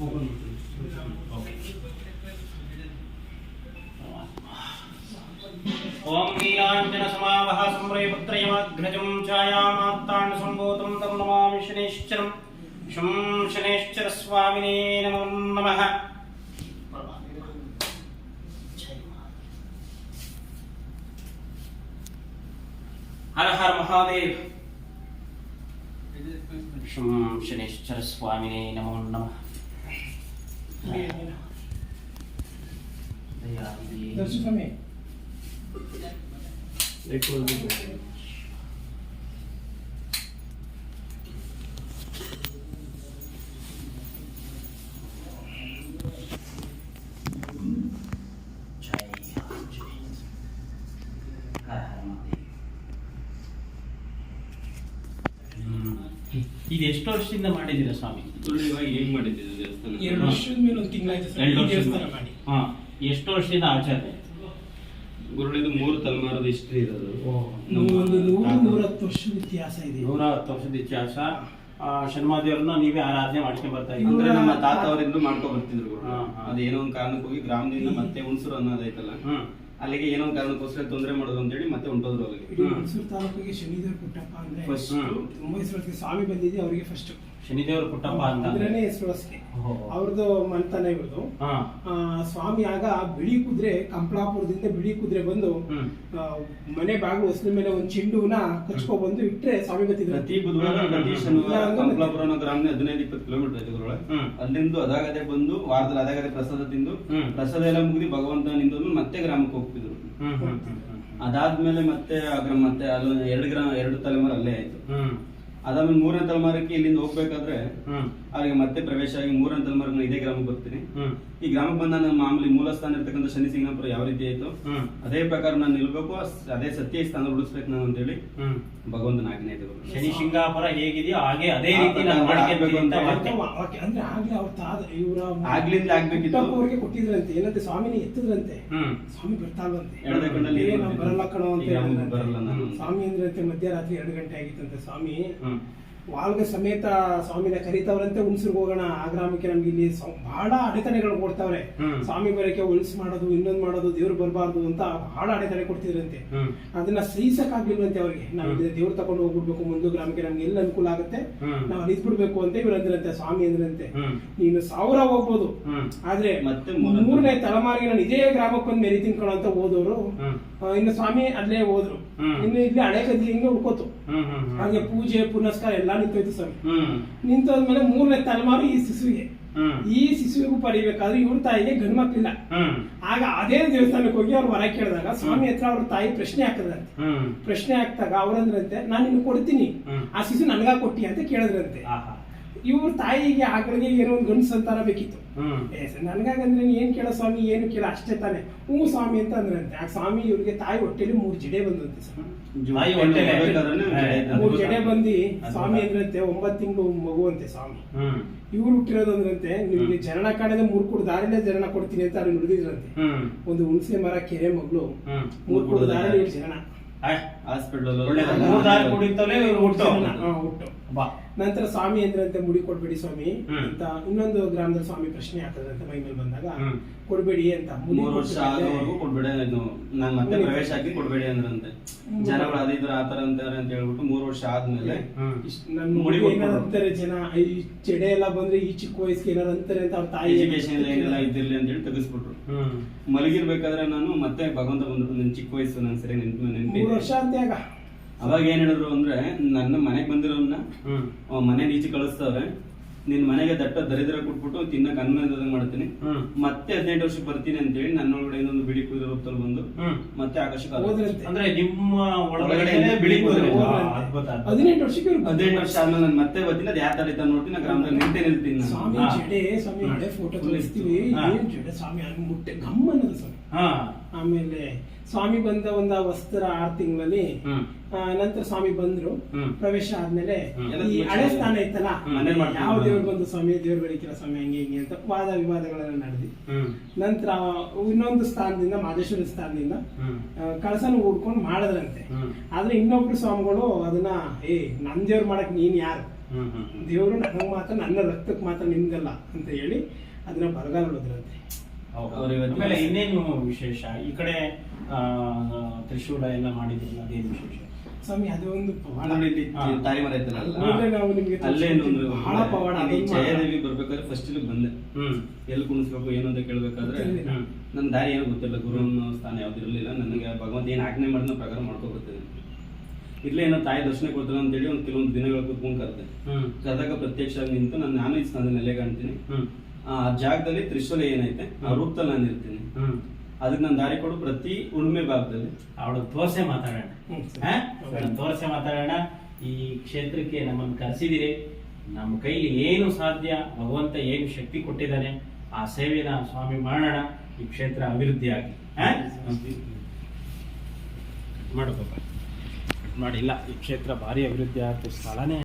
ఓం నీలాంజన సమావహ సంరయపుత్రయమగ్నజం ఛాయామాత్తాన్ సంభూతం తం నమామి శనేశ్చరం శం శనేశ్చర స్వామినే నమం నమః హర హర మహాదేవ్ శం శనేశ్చర స్వామినే నమో నమః ಸ್ವಾಮಿನೇ ನಮೋ ನಮಃ ದಯಾನಿಧಿ. ದರ್ಶಕಮೇ ಜೈ ಜೈ. ಹರ ಹರ ಮಹಾದೇವ್. ಇದು ಎಷ್ಟು ವರ್ಷದಿಂದ ಮಾಡಿದ್ದೀರಾ ಸ್ವಾಮಿ? ಇವಾಗ ಹೇಗ್ ಮಾಡಿದ್ದೀವಿ ದೇವಸ್ಥಾನ? ಎರಡು ವರ್ಷದ ಮೇಲೆ ಒಂದು ತಿಂಗಳಾಯ್ತು ಸರ್ ಎರಡು ಈ ವರ್ಷ ದೇವಸ್ಥಾನ ಮಾಡಿ. ಹಾ ಎಷ್ಟು ವರ್ಷದಿಂದ ಆಚಾರ್ಯ ಗುರುಳಿದು ಮೂರು ತಲೆಮಾರದ ಹಿಸ್ಟ್ರಿ ಇರೋದು. ನಮ್ಗೆ ಒಂದು ನೂರು ನೂರತ್ತು ವರ್ಷದ ಇತಿಹಾಸ ಇದೆ. ನೂರ ಹತ್ತು ವರ್ಷದ ಇತಿಹಾಸ. ಆ, ಶನ್ಮಾದೇವ್ರನ್ನ ನೀವೇ ಆರಾಧನೆ ಮಾಡ್ಕೊಂಡ್ ಬರ್ತಾ ಇದ್ದೀರಿ. ಅಂದ್ರೆ ನಮ್ಮ ತಾತ ಅವರಿಂದ ಮಾಡ್ಕೊ ಬರ್ತಿದ್ರು ಗುರು ಹಾ, ಹಾ. ಅದು ಏನೋ ಒಂದು ಕಾರಣಕ್ಕೆ ಹೋಗಿ ಗ್ರಾಮದಿಂದ ಮತ್ತೆ ಹುಣಸೂರು ಅನ್ನೋದೈತಲ್ಲ ಹ್ಮ್. ಅಲ್ಲಿಗೆ ಏನೋ ಕಾರಣಕ್ಕೋಸ್ಕರ ತೊಂದರೆ ಮಾಡೋದು ಅಂತೇಳಿ ಮತ್ತೆ ಹೊಂಟೋದ್ರು ಅಲ್ಲಿಗೆ ಇಡೀ ಮೈಸೂರು ತಾಲೂಕಿಗೆ ಶನಿದೇವ್ ಪುಟ್ಟಪ್ಪ ಅಂದ್ರೆ ಫಸ್ಟ್ ತುಂಬ ಹೆಸರು ಸ್ವಾಮಿ ಬಂದಿದ್ದೆ ಅವರಿಗೆ ಫಸ್ಟ್ ಶನಿದೇವ್ರ ಪುಟ್ಟಪ್ಪ ಅಂತ. ಅಂದ್ರೇನೆ ಹೆಸರು ಓಹೋ. ಅವ್ರದ್ದು ಮನೆತನ ಇವ್ರದ್ದು. ಹಾ. ಆ, ಸ್ವಾಮಿ ಆಗ ಬಿಳಿ ಕುದುರೆ ಕಂಪ್ಲಾಪುರದಿಂದ ಬಿಳಿ ಕುದುರೆ ಬಂದು ಹ್ಮ್. ಆ, ಮನೆ ಬಾಗಿಲು ಹೊಸಲ ಮೇಲೆ ಒಂದು ಚೆಂಡುವನ್ನ ಕಚ್ಕೊ ಬಂದು ಇಟ್ರೆ ಸ್ವಾಮಿ ಬರ್ತಿದ್ರು ಪ್ರತಿ ಬುಧವಾರ ಹ್ಮ್. ಪ್ರತಿ ಇಲ್ಲ ಶನಿವಾರ ಕಂಪ್ಲಾಪುರ ಅನ್ನೋ ಹದಿನೈದು ಇಪ್ಪತ್ತು ಕಿಲೋಮೀಟರ್ ಇದೆ ಹ್ಮ್. ಅಲ್ಲಿಂದ ಅದಾಗದೆ ಬಂದು ವಾರದಲ್ಲಿ ಅದಾಗದೆ ಪ್ರಸಾದ ತಿಂದು ಹ್ಮ್. ಪ್ರಸಾದ ಎಲ್ಲ ಮುಗಿದು ಭಗವಂತ ನಿಂದು ಮತ್ತೆ ಗ್ರಾಮಕ್ಕೆ ಹೋಗ್ತಿದ್ರು. ಹ್ಮ್ ಹ್ಮ್ ಹ್ಮ್ ಅದಾದ್ಮೇಲೆ ಮತ್ತೆ ಆ ಗ್ರಾಮ ಮತ್ತೆ ಅಲ್ಲೊಂದು ಎರಡು ಗ್ರಾಮ ಎರಡು ತಲೆಮಾರು ಅಲ್ಲೇ ಆಯ್ತು. ಹ್ಮ್. ಅದಾದ್ಮೇಲೆ ಮೂರನೇ ತಲೆಮಾರಕ್ಕೆ ಇಲ್ಲಿಂದ ಹೋಗ್ಬೇಕಾದ್ರೆ ಅವ್ರಿಗೆ ಮತ್ತೆ ಪ್ರವೇಶ ಆಗಿ ಮೂರನೇ ತಲೆಮಾರಿಗೆ ಇದೇ ಗ್ರಾಮಕ್ಕೆ ಬರ್ತೀನಿ. ಈ ಗ್ರಾಮಕ್ಕೆ ಬಂದ ನನ್ನ ಮಾಮೂಲಿ ಮೂಲ ಸ್ಥಾನ ಇರ್ತಕ್ಕಂಥ ಶನಿ ಸಿಂಗಪುರ ಯಾವ ರೀತಿ ಆಯ್ತು? ಅದೇ ಪ್ರಕಾರ ನಾನು ನಿಲ್ಬೇಕು ಅದೇ ಸತ್ಯ ಸ್ಥಾನ ಉಳಿಸ್ಬೇಕು ನಾನು ಅಂತೇಳಿ ಹೇಳಿ ಭಗವಂತನ ಆಜ್ಞೆ ಇದೆ. ಶನಿ ಸಿಂಗಾಪುರ ಹೇಗಿದೆಯೋ ಹಾಗೆ ಅದೇ ರೀತಿ ನಾನು ಅಂತ ಅಂದ್ರೆ ಆಗ್ಲೇ ಅವ್ರ ತಾದ ಇವರ ಆಗ್ಲಿಂದ ಆಗ್ಬೇಕಿತ್ತು. ಅವ್ರಿಗೆ ಕೊಟ್ಟಿದ್ರಂತೆ ಏನಂತೆ ಸ್ವಾಮಿನ ಎತ್ತಿದ್ರಂತೆ. ಸ್ವಾಮಿ ಬರ್ತಾಲ್ವಂತೆ. ಏ, ಬರಲ್ಲ ಕಣೋ ಅಂತ. ಬರಲ್ಲ ನಾನು. ಸ್ವಾಮಿ ಅಂದ್ರಂತೆ ಮಧ್ಯರಾತ್ರಿ ಎರಡು ಗಂಟೆ ಆಗಿತ್ತಂತೆ ಸ್ವಾಮಿ. ವಾಲ್ಗ ಸಮೇತ ಸ್ವಾಮಿನ ಕರಿತವ್ರಂತೆ ಹುಣಸೂರ್ಗೆ ಹೋಗೋಣ ಆ ಗ್ರಾಮಕ್ಕೆ ನಮ್ಗೆ ಇಲ್ಲಿ ಬಹಳ ಅಡೆತಡೆಗಳು ಕೊಡ್ತಾವ್ರೆ. ಸ್ವಾಮಿ ಬರಕ್ಕೆ ಉಳಿಸ್ ಮಾಡೋದು ಇನ್ನೊಂದ್ ಮಾಡೋದು ದೇವ್ರು ಬರಬಾರ್ದು ಅಂತ ಬಹಳ ಅಡೆತಡೆ ಕೊಡ್ತಿದ್ರಂತೆ. ಅದನ್ನ ಸಹಿಸಕ್ಕಾಗ್ಲಿಲ್ವಂತೆ ಅವ್ರಿಗೆ. ನಾವು ದೇವ್ರು ತಗೊಂಡು ಹೋಗ್ಬಿಡ್ಬೇಕು ಮುಂದೆ ಗ್ರಾಮಕ್ಕೆ ನಮ್ಗೆ ಎಲ್ಲ ಅನುಕೂಲ ಆಗುತ್ತೆ. ನಾವು ಅಲ್ಲಿ ಬಿಡ್ಬೇಕು ಅಂತ ಇವ್ರು ಅಂದ್ರಂತೆ ಸ್ವಾಮಿ ಅಂದ್ರಂತೆ. ನೀನು ಸಾವಿರ ಹೋಗ್ಬೋದು. ಆದ್ರೆ ಮತ್ತೆ ಮೂರನೇ ಮೂರನೇ ತಲೆಮಾರಿಗೆ ನಾನು ಇದೇ ಗ್ರಾಮಕ್ಕೆ ಬಂದು ಮೆರಿ ತಿನ್ಕೊಳ್ಳೋ ಅಂತ ಹೋದವರು ಇನ್ನು ಸ್ವಾಮಿ ಅಲ್ಲೇ ಹೋದ್ರು. ಇನ್ನು ಇಲ್ಲಿ ಹಳೆ ಕದಿ ಹಿಂಗೆ ಉಳ್ಕೋತು. ಹಾಗೆ ಪೂಜೆ ಪುನಸ್ಕಾರ ಎಲ್ಲ ನಿಂತೋಯ್ತು ಸ್ವಾಮಿ. ನಿಂತೋದ್ಮೇಲೆ ಮೂರನೇ ತಲೆಮಾರು ಈ ಶಿಶುವಿಗೆ. ಈ ಶಿಶುವಿಗೂ ಪಡಿಬೇಕಾದ್ರೆ ಇವ್ರ ತಾಯಿಗೆ ಗಂಡು ಮಕ್ಳಿಲ್ಲ ಆಗ ಅದೇ ದೇವಸ್ಥಾನಕ್ಕೆ ಹೋಗಿ ಅವ್ರು ಹೊರ ಕೇಳಿದಾಗ ಸ್ವಾಮಿ ಹತ್ರ ಅವ್ರ ತಾಯಿ ಪ್ರಶ್ನೆ ಹಾಕದಂತೆ. ಪ್ರಶ್ನೆ ಹಾಕ್ದಾಗ ಅವ್ರಂದ್ರಂತೆ ನಾನು ನಿನ್ ಕೊಡ್ತೀನಿ. ಆ ಶಿಶು ನನ್ಗ ಕೊಟ್ಟಿ ಅಂತ ಕೇಳಿದ್ರಂತೆ. ಇವ್ರ ತಾಯಿಗೆ ಆಕಳಿಗೆ ಏನೋ ಒಂದು ಗಂಡು ಸಂತಾನ ಬೇಕಿತ್ತು. ಹ್ಮ್. ಏ ಸರ್, ನನ್ಗಾಗಂದ್ರೆ ಏನ್ ಕೇಳೋ ಸ್ವಾಮಿ ಏನು ಕೇಳ ಅಷ್ಟೇ ತಾನೆ. ಹ್ಞೂ ಸ್ವಾಮಿ ಅಂತ ಅಂದ್ರಂತೆ. ಆ ಸ್ವಾಮಿ ಇವ್ರಿಗೆ ತಾಯಿ ಹೊಟ್ಟೆಲಿ ಮೂರು ಜಡೆ ಬಂದಂತೆ. ಮೂರ್ ಜಡೆ ಬಂದಿ ಸ್ವಾಮಿ ಅಂದ್ರಂತೆ ಒಂಬತ್ ತಿಂಗಳು ಮಗು ಅಂತೆ ಸ್ವಾಮಿ ಇವ್ರು ಹುಟ್ಟಿರೋದು ಅಂದ್ರಂತೆ ನಿಮ್ಗೆ ಜನನ ಕಾಣದೆ ಮೂರ್ ಕೂಡ ದಾರಿನೇ ಜನನ ಕೊಡ್ತೀನಿ ಅಂತ ಅವ್ರು ನುಡಿದಿದ್ರಂತೆ. ಒಂದು ಹುಣಸೆ ಮರ ಕೆರೆ ಮಗಳು. ಮೂರು ಕೂಡ ದಾರಿ. ಜನನ ಹಾಸ್ಪಿಟಲ್ ಒಳ್ಳೇದು. ಮೂರ್ ದಾರಿ ಕುಡಿತಲೇ ಇವ್ರು ಹುಟ್ಟು. ನಂತರ ಸ್ವಾಮಿ ಅಂದ್ರಂತೆ ಮುಡಿ ಕೊಡ್ಬೇಡಿ ಸ್ವಾಮಿ. ಅಂತ ಇನ್ನೊಂದು ಗ್ರಾಮದಲ್ಲಿ ಸ್ವಾಮಿ ಪ್ರಶ್ನೆ ಹಾಕಿದ್ರಂತೆ ಮೈ ಮೇಲೆ ಬಂದಾಗ ಕೊಡ್ಬೇಡಿ ಅಂತ ಮೂರು ವರ್ಷ ಆದವರೆಗೂ ಕೊಡ್ಬೇಡ ನಾನ್ ಮತ್ತೆ ಪ್ರವೇಶ ಹಾಕಿ ಕೊಡ್ಬೇಡಿ ಅಂದ್ರಂತೆ. ಜನಗಳು ಅದಿದ್ರು ಆತರ ಅಂತಾರೆ ಅಂತ ಹೇಳ್ಬಿಟ್ಟು ಮೂರು ವರ್ಷ ಆದ್ಮೇಲೆ ನನ್ನ ಮುಡಿ ಅಂತಾರೆ ಜನ ಈ ಚೆಡೆ ಎಲ್ಲ ಬಂದ್ರೆ ಈ ಚಿಕ್ಕ ವಯಸ್ಸಿಗೆ ಏನಾರು ಅಂತಾರೆ ಅಂತ ಅವ್ರ ತಾಯಿ ಎಜುಕೇಶನ್ ಎಲ್ಲ ಏನೆಲ್ಲ ಇದ್ದಿರ್ಲಿ ಅಂತ ಹೇಳಿ ತೆಗೆಸ್ಬಿಟ್ರು. ಮಲಗಿರ್ಬೇಕಾದ್ರೆ ನಾನು ಮತ್ತೆ ಭಗವಂತ ಬಂದ್ರು ನನ್ನ ಚಿಕ್ಕ ವಯಸ್ಸು ನನ್ ಸರಿ ನೆನ್ಪು ಮೂರು ವರ್ಷ ಅಂತ ಅವಾಗ ಏನ್ ಹೇಳಿದ್ರು ಅಂದ್ರೆ ನನ್ನ ಮನೆಗ್ ಬಂದಿರೋನ್ನ ಹ್ಮ್. ಮನೆ ನೀಚಿ ಕಳಿಸ್ತಾವೆ ನಿನ್ ಮನೆಗೆ ದಟ್ಟ ದರಿದ್ರ ಕೊಟ್ಬಿಟ್ಟು ತಿನ್ನಕ್ ಅನ್ನ ಮಾಡ್ತೀನಿ. ಹ್ಮ್. ಮತ್ತೆ ಹದಿನೆಂಟು ವರ್ಷಕ್ಕೆ ಬರ್ತೀನಿ ಅಂತ ಹೇಳಿ ನನ್ನ ಒಳಗಡೆ ಇನ್ನೊಂದು ಬಿಳಿ ಕೂದಲು ರೂಪದಲ್ಲಿ ಬಂದು ಹ್ಮ್. ಮತ್ತೆ ಆಕಾಶಕ್ಕೆ. ಅಂದ್ರೆ ನಿಮ್ಮ ಒಳಗಡೆ ಬಿಳಿ ಅದ್ಭುತ. ಹದಿನೆಂಟು ವರ್ಷಕ್ಕೆ ಹದಿನೆಂಟು ವರ್ಷ ಆದ್ಮೇಲೆ ನಾನು ಮತ್ತೆ ಬರ್ತೀನಿ. ಅದು ಯಾವ ತರ ಇದ್ದ ನೋಡ್ತೀನಿ ಗ್ರಾಮದಲ್ಲಿ ನಿಂತೇ ನಿಲ್ತೀನಿ ಸ್ವಾಮಿ ಜಡೆ ಸ್ವಾಮಿ ಹಳೆ ಫೋಟೋ ಕಳಿಸ್ತೀವಿ ಜಡೆ ಸ್ವಾಮಿ ಮುಟ್ಟೆ ಗಮ್ ಅನ್ನೋದು ಸ್ವಾಮಿ ಆಮೇಲೆ ಸ್ವಾಮಿ ಬಂದ ಒಂದ ವಸ್ತ್ರ ಆರು ತಿಂಗಳಲ್ಲಿ ನಂತರ ಸ್ವಾಮಿ ಬಂದ್ರು ಪ್ರವೇಶ ಆದ್ಮೇಲೆ. ಈ ಹಳೆ ಸ್ಥಾನ ಇತ್ತಲ್ಲ ಯಾವ ದೇವ್ರು ಬಂದು ಸ್ವಾಮಿ ದೇವ್ರು ಬೆಳಿಕಿರ ಸ್ವಾಮಿ ಹಂಗೆ ಹಿಂಗೆ ಅಂತ ವಾದ ವಿವಾದಗಳನ್ನ ನಡೆದಿ. ನಂತರ ಇನ್ನೊಂದು ಸ್ಥಾನದಿಂದ ಮಾದೇಶ್ವರ ಸ್ಥಾನದಿಂದ ಕಳಸನ ಹುಡ್ಕೊಂಡು ಮಾಡದ್ರಂತೆ. ಆದ್ರೆ ಇನ್ನೊಬ್ರು ಸ್ವಾಮಿಗಳು ಅದನ್ನ ಏ ನಮ್ ದೇವ್ರು ಮಾಡಕ್ ನೀನ್ ಯಾರು? ದೇವ್ರು ಹ್ಮ್. ಮಾತ್ರ ನನ್ನ ರಕ್ತಕ್ಕೆ ಮಾತ್ರ ನಿಮ್ದಲ್ಲ ಅಂತ ಹೇಳಿ ಅದನ್ನ ಬರಗಾಲ ಹೊಡೆದ್ರಂತೆ ಇವತ್ತು- ಆಮೇಲೆ ಇನ್ನೇನು ವಿಶೇಷ? ಈ ಕಡೆ ಆ, ತ್ರಿಶೂಲ ಎಲ್ಲ ಮಾಡಿದ್ರಲ್ಲ ಅದೇನು ವಿಶೇಷ. ಸ್ವಾಮಿ ಅದು ಒಂದು ಪವಾಡ. ನಾವು ನಿಮ್ಗೆ. ಬಹಳ ಪವಾಡ. ಜಯದೇವಿ ಬರ್ಬೇಕಾದ್ರೆ ಫಸ್ಟ್ ಇಲ್ಲಿ ಬಂದೆ. ಎಲ್ಲಿ ಕುಣಿಸ್ಬೇಕು ಏನು ಅಂತ ಕೇಳ್ಬೇಕಾದ್ರೆ. ನನ್ನ ದಾರಿ ಏನು ಗೊತ್ತಿಲ್ಲ ಗುರು ಅನ್ನೋ ಸ್ಥಾನ ಯಾವ್ದು ಇರಲಿಲ್ಲ. ನನಗೆ ಭಗವಂತ ಏನು ಆಜ್ಞೆ ಮಾಡಿದ ಪ್ರಕಾರ ಮಾಡ್ಕೊಬರ್ತೀನಿ ಇರ್ಲೇ ಏನೋ ತಾಯಿ ದರ್ಶನ ಕೊಡ್ತಾರೆ ಅಂತೇಳಿ ಒಂದು ಕೆಲವೊಂದು ದಿನಗಳ ಕೂತ್ಕೊಂಡು ಕರೆದೆ. ಕರೆದಾಗ ಪ್ರತ್ಯಕ್ಷ ಆಗಿ ನಿಂತು ನಾನು ನಾನು ಈ ಸ್ಥಾನದ ನೆಲೆ ಕಾಣ್ತೀನಿ. ಆ ಜಾಗದಲ್ಲಿ ತ್ರಿಶೂಲ ಏನೈತೆ ಆ ರೂಪದಲ್ಲಿ ನಾನು ಇರ್ತೀನಿ. ಹ್ಮ್. ಅದಕ್ಕೆ ನಾನು ದಾರಿ ಕೊಡು ಪ್ರತಿ ಉಣ್ಮೆ ಭಾಗದಲ್ಲಿ. ಅವಳು ತೋರ್ಸೆ ಮಾತಾಡೋಣ. ದೋಸೆ ತೋರ್ಸೆ ಮಾತಾಡೋಣ. ಈ ಕ್ಷೇತ್ರಕ್ಕೆ ನಮ್ಮನ್ನು ಕರೆಸಿದಿರಿ. ನಮ್ಮ ಕೈಲಿ ಏನು ಸಾಧ್ಯ ಭಗವಂತ ಏನು ಶಕ್ತಿ ಕೊಟ್ಟಿದ್ದಾನೆ ಆ ಸೇವೆನ ಸ್ವಾಮಿ ಮಾಡೋಣ. ಈ ಕ್ಷೇತ್ರ ಅಭಿವೃದ್ಧಿ ಆಗಿ. ಮಾಡು ಮಾಡಿಲ್ಲ. ಈ ಕ್ಷೇತ್ರ ಭಾರಿ ಅಭಿವೃದ್ಧಿ ಆಗ್ತದೆ ಸ್ಥಳನೇ